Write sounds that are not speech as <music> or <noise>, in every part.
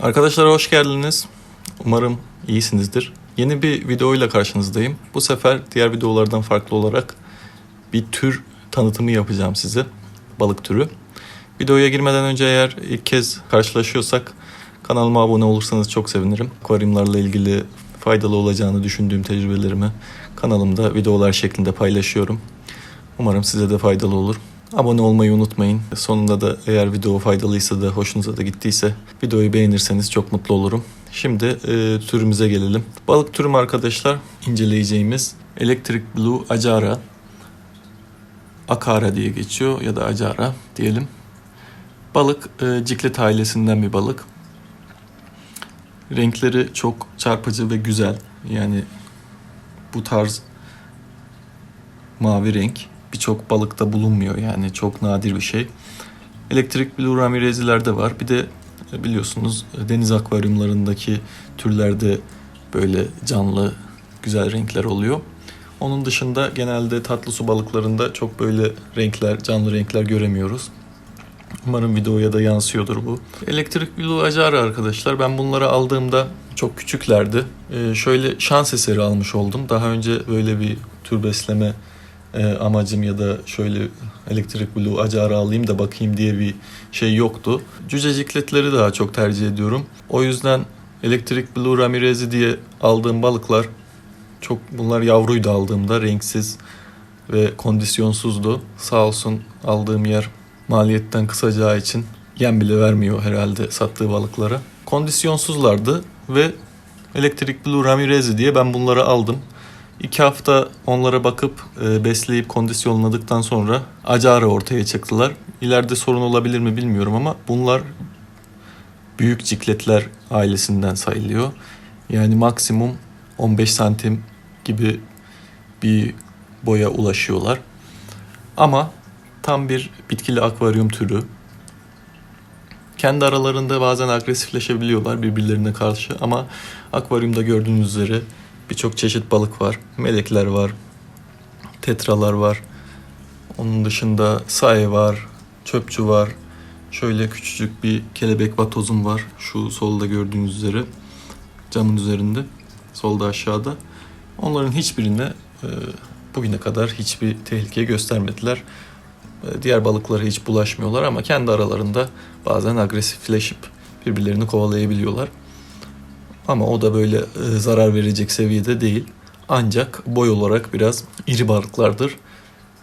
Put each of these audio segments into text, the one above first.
Arkadaşlar hoş geldiniz. Umarım iyisinizdir. Yeni bir videoyla karşınızdayım. Bu sefer diğer videolardan farklı olarak bir tür tanıtımı yapacağım size. Balık türü. Videoya girmeden önce eğer ilk kez karşılaşıyorsak kanalıma abone olursanız çok sevinirim. Akvaryumlarla ilgili faydalı olacağını düşündüğüm tecrübelerimi kanalımda videolar şeklinde paylaşıyorum. Umarım size de faydalı olur. Abone olmayı unutmayın. Sonunda da eğer video faydalıysa da hoşunuza da gittiyse videoyu beğenirseniz çok mutlu olurum. Şimdi e, türümüze gelelim. Balık türüm arkadaşlar inceleyeceğimiz Electric Blue Acara. Akara diye geçiyor ya da Acara diyelim. Balık e, ciklet ailesinden bir balık. Renkleri çok çarpıcı ve güzel. Yani bu tarz mavi renk birçok balıkta bulunmuyor yani çok nadir bir şey. Elektrik Blue Ramirez'ler de var. Bir de e, biliyorsunuz e, deniz akvaryumlarındaki türlerde böyle canlı güzel renkler oluyor. Onun dışında genelde tatlı su balıklarında çok böyle renkler, canlı renkler göremiyoruz. Umarım videoya da yansıyordur bu. Elektrik Blue Acara arkadaşlar. Ben bunları aldığımda çok küçüklerdi. Ee, şöyle şans eseri almış oldum. Daha önce böyle bir tür besleme e, amacım ya da şöyle elektrik blue acara alayım da bakayım diye bir şey yoktu. Cücecikletleri daha çok tercih ediyorum. O yüzden elektrik blue ramirezi diye aldığım balıklar çok bunlar yavruydu aldığımda renksiz ve kondisyonsuzdu. Sağ olsun aldığım yer maliyetten kısacağı için yem bile vermiyor herhalde sattığı balıklara. Kondisyonsuzlardı ve elektrik blue ramirezi diye ben bunları aldım. İki hafta onlara bakıp e, besleyip kondisyonladıktan sonra acara ortaya çıktılar. İleride sorun olabilir mi bilmiyorum ama bunlar büyük cikletler ailesinden sayılıyor. Yani maksimum 15 santim gibi bir boya ulaşıyorlar. Ama tam bir bitkili akvaryum türü. Kendi aralarında bazen agresifleşebiliyorlar birbirlerine karşı ama akvaryumda gördüğünüz üzere birçok çeşit balık var. Melekler var, tetralar var. Onun dışında say var, çöpçü var. Şöyle küçücük bir kelebek vatozum var. Şu solda gördüğünüz üzere camın üzerinde. Solda aşağıda. Onların hiçbirine e, bugüne kadar hiçbir tehlike göstermediler. E, diğer balıklara hiç bulaşmıyorlar ama kendi aralarında bazen agresifleşip birbirlerini kovalayabiliyorlar. Ama o da böyle e, zarar verecek seviyede değil. Ancak boy olarak biraz iri balıklardır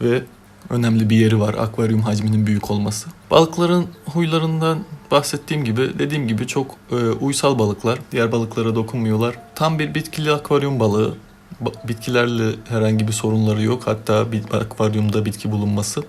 ve önemli bir yeri var akvaryum hacminin büyük olması. Balıkların huylarından bahsettiğim gibi dediğim gibi çok e, uysal balıklar. Diğer balıklara dokunmuyorlar. Tam bir bitkili akvaryum balığı. Ba- bitkilerle herhangi bir sorunları yok. Hatta bir akvaryumda bitki bulunması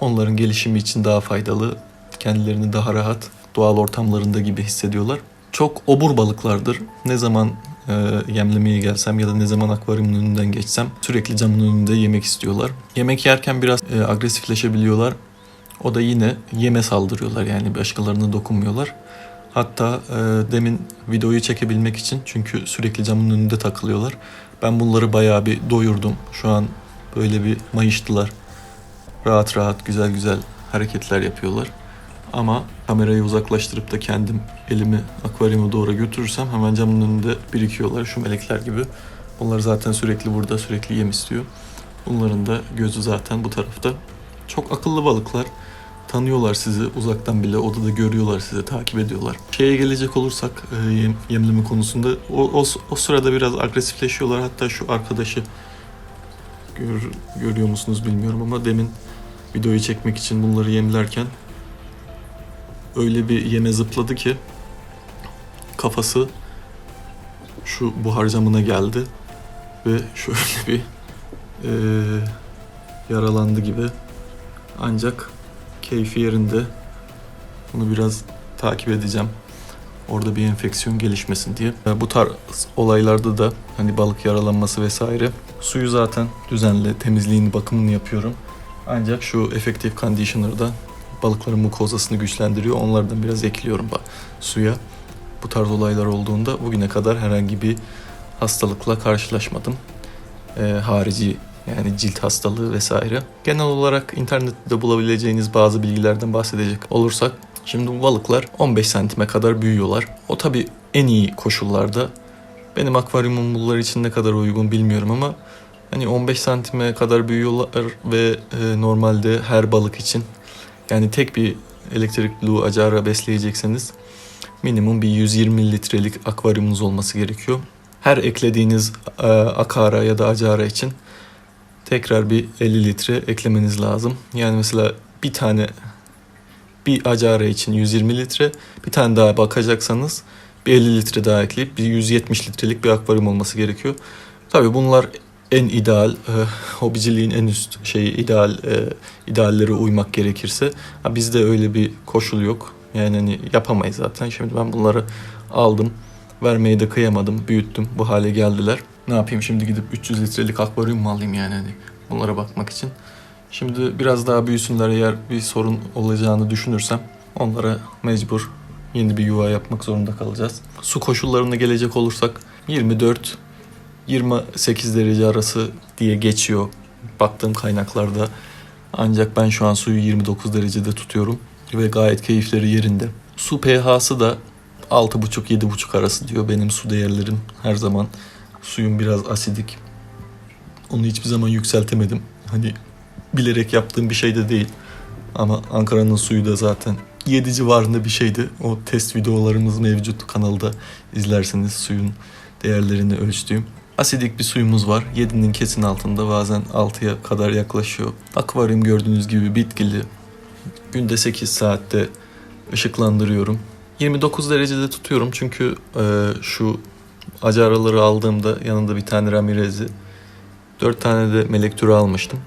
onların gelişimi için daha faydalı. Kendilerini daha rahat doğal ortamlarında gibi hissediyorlar çok obur balıklardır. Ne zaman e, yemlemeye gelsem ya da ne zaman akvaryumun önünden geçsem sürekli camın önünde yemek istiyorlar. Yemek yerken biraz e, agresifleşebiliyorlar. O da yine yeme saldırıyorlar yani başkalarına dokunmuyorlar. Hatta e, demin videoyu çekebilmek için çünkü sürekli camın önünde takılıyorlar. Ben bunları bayağı bir doyurdum. Şu an böyle bir mayıştılar. Rahat rahat güzel güzel hareketler yapıyorlar. Ama kamerayı uzaklaştırıp da kendim elimi akvaryuma doğru götürürsem hemen camın önünde birikiyorlar şu melekler gibi. Bunlar zaten sürekli burada sürekli yem istiyor. Bunların da gözü zaten bu tarafta. Çok akıllı balıklar. Tanıyorlar sizi uzaktan bile odada görüyorlar sizi takip ediyorlar. Şeye gelecek olursak e, yem, yemleme konusunda o, o, o sırada biraz agresifleşiyorlar. Hatta şu arkadaşı gör, görüyor musunuz bilmiyorum ama demin videoyu çekmek için bunları yemlerken öyle bir yeme zıpladı ki kafası şu buhar camına geldi ve <laughs> şöyle bir e, yaralandı gibi. Ancak keyfi yerinde. Bunu biraz takip edeceğim. Orada bir enfeksiyon gelişmesin diye. Bu tarz olaylarda da hani balık yaralanması vesaire suyu zaten düzenli temizliğini bakımını yapıyorum. Ancak şu Effective Conditioner'da balıkların mukozasını güçlendiriyor. Onlardan biraz ekliyorum ba- suya. Bu tarz olaylar olduğunda bugüne kadar herhangi bir hastalıkla karşılaşmadım. Ee, harici yani cilt hastalığı vesaire. Genel olarak internette bulabileceğiniz bazı bilgilerden bahsedecek olursak Şimdi bu balıklar 15 santime kadar büyüyorlar. O tabi en iyi koşullarda. Benim akvaryumum bunlar için ne kadar uygun bilmiyorum ama hani 15 santime kadar büyüyorlar ve e, normalde her balık için yani tek bir elektrik blue acara besleyecekseniz minimum bir 120 litrelik akvaryumunuz olması gerekiyor. Her eklediğiniz e, akara ya da acara için tekrar bir 50 litre eklemeniz lazım. Yani mesela bir tane bir acara için 120 litre, bir tane daha bakacaksanız bir 50 litre daha ekleyip bir 170 litrelik bir akvaryum olması gerekiyor. Tabii bunlar en ideal, e, hobiciliğin en üst şeyi ideal e, ideallere uymak gerekirse. Ha, bizde öyle bir koşul yok. Yani hani yapamayız zaten. Şimdi ben bunları aldım. Vermeyi de kıyamadım. Büyüttüm. Bu hale geldiler. Ne yapayım şimdi gidip 300 litrelik akvaryum mu alayım yani hani bunlara bakmak için. Şimdi biraz daha büyüsünler eğer bir sorun olacağını düşünürsem onlara mecbur yeni bir yuva yapmak zorunda kalacağız. Su koşullarına gelecek olursak 24 28 derece arası diye geçiyor baktığım kaynaklarda. Ancak ben şu an suyu 29 derecede tutuyorum ve gayet keyifleri yerinde. Su pH'sı da 6,5-7,5 arası diyor. Benim su değerlerim her zaman suyum biraz asidik. Onu hiçbir zaman yükseltemedim. Hani bilerek yaptığım bir şey de değil. Ama Ankara'nın suyu da zaten 7 civarında bir şeydi. O test videolarımız mevcut kanalda izlerseniz suyun değerlerini ölçtüğüm. Asidik bir suyumuz var. 7'nin kesin altında bazen 6'ya kadar yaklaşıyor. Akvaryum gördüğünüz gibi bitkili. Günde 8 saatte ışıklandırıyorum. 29 derecede tutuyorum çünkü e, şu acaraları aldığımda yanında bir tane Ramirez'i 4 tane de melek türü almıştım.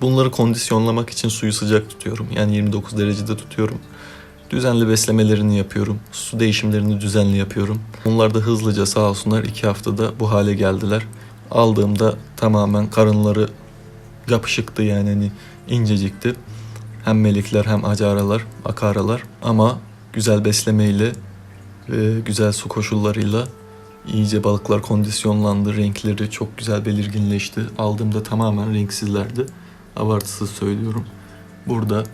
Bunları kondisyonlamak için suyu sıcak tutuyorum. Yani 29 derecede tutuyorum. Düzenli beslemelerini yapıyorum. Su değişimlerini düzenli yapıyorum. Bunlar da hızlıca sağ olsunlar 2 haftada bu hale geldiler. Aldığımda tamamen karınları yapışıktı yani hani incecikti. Hem melekler hem acaralar, akaralar ama güzel beslemeyle ve güzel su koşullarıyla iyice balıklar kondisyonlandı. Renkleri çok güzel belirginleşti. Aldığımda tamamen renksizlerdi. Abartısız söylüyorum. Burada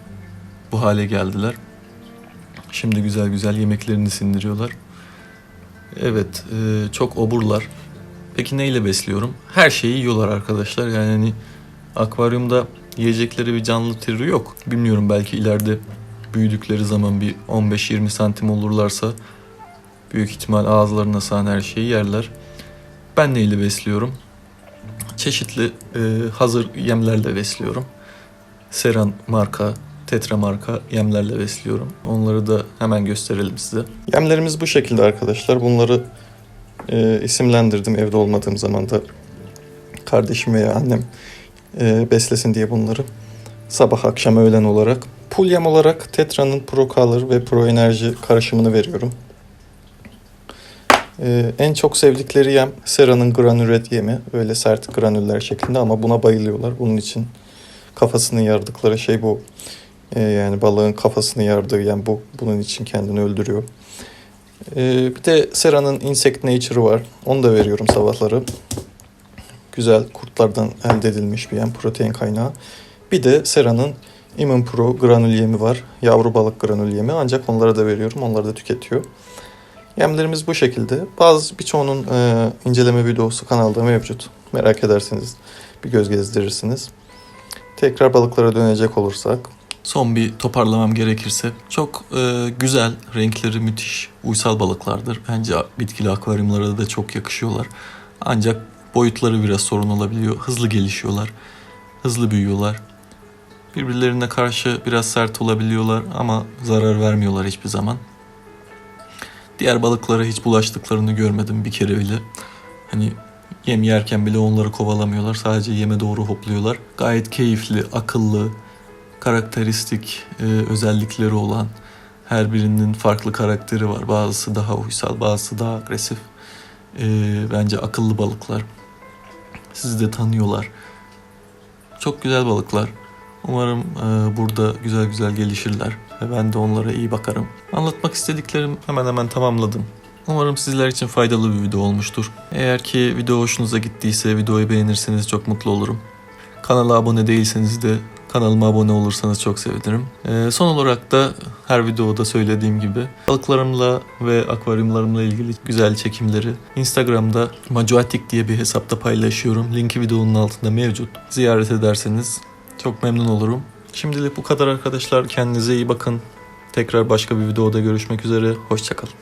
bu hale geldiler. Şimdi güzel güzel yemeklerini sindiriyorlar. Evet, e, çok oburlar. Peki neyle besliyorum? Her şeyi yiyorlar arkadaşlar. Yani hani akvaryumda yiyecekleri bir canlı türü yok. Bilmiyorum belki ileride büyüdükleri zaman bir 15-20 santim olurlarsa büyük ihtimal ağızlarına sağan her şeyi yerler. Ben neyle besliyorum? Çeşitli e, hazır yemlerle besliyorum. Seran marka, Tetra marka yemlerle besliyorum. Onları da hemen gösterelim size. Yemlerimiz bu şekilde arkadaşlar. Bunları e, isimlendirdim evde olmadığım zaman da kardeşim veya annem e, beslesin diye bunları. Sabah akşam öğlen olarak. Pul yem olarak Tetra'nın Pro Color ve Pro Enerji karışımını veriyorum. Ee, en çok sevdikleri yem Sera'nın granület yemi. Öyle sert granüller şeklinde ama buna bayılıyorlar. Bunun için kafasını yardıkları şey bu. Ee, yani balığın kafasını yardığı yem bu. Bunun için kendini öldürüyor. Ee, bir de Sera'nın Insect Nature'ı var. Onu da veriyorum sabahları. Güzel kurtlardan elde edilmiş bir yem. Protein kaynağı. Bir de Sera'nın Immune Pro granül yemi var. Yavru balık granül yemi. Ancak onlara da veriyorum. Onları da tüketiyor. Yemlerimiz bu şekilde. Bazı birçoğunun e, inceleme videosu kanalda mevcut. Merak ederseniz bir göz gezdirirsiniz. Tekrar balıklara dönecek olursak. Son bir toparlamam gerekirse çok e, güzel, renkleri müthiş, uysal balıklardır. Bence bitkili akvaryumlara da çok yakışıyorlar. Ancak boyutları biraz sorun olabiliyor. Hızlı gelişiyorlar, hızlı büyüyorlar. Birbirlerine karşı biraz sert olabiliyorlar ama zarar vermiyorlar hiçbir zaman. Diğer balıklara hiç bulaştıklarını görmedim bir kere bile. Hani yem yerken bile onları kovalamıyorlar. Sadece yeme doğru hopluyorlar. Gayet keyifli, akıllı, karakteristik e, özellikleri olan her birinin farklı karakteri var. Bazısı daha uysal, bazısı daha agresif. E, bence akıllı balıklar. Sizi de tanıyorlar. Çok güzel balıklar. Umarım e, burada güzel güzel gelişirler ve ben de onlara iyi bakarım. Anlatmak istediklerim hemen hemen tamamladım. Umarım sizler için faydalı bir video olmuştur. Eğer ki video hoşunuza gittiyse videoyu beğenirseniz çok mutlu olurum. Kanala abone değilseniz de Kanalıma abone olursanız çok sevinirim. Ee, son olarak da her videoda söylediğim gibi balıklarımla ve akvaryumlarımla ilgili güzel çekimleri Instagram'da Macuatik diye bir hesapta paylaşıyorum. Linki videonun altında mevcut. Ziyaret ederseniz çok memnun olurum. Şimdilik bu kadar arkadaşlar. Kendinize iyi bakın. Tekrar başka bir videoda görüşmek üzere. Hoşçakalın.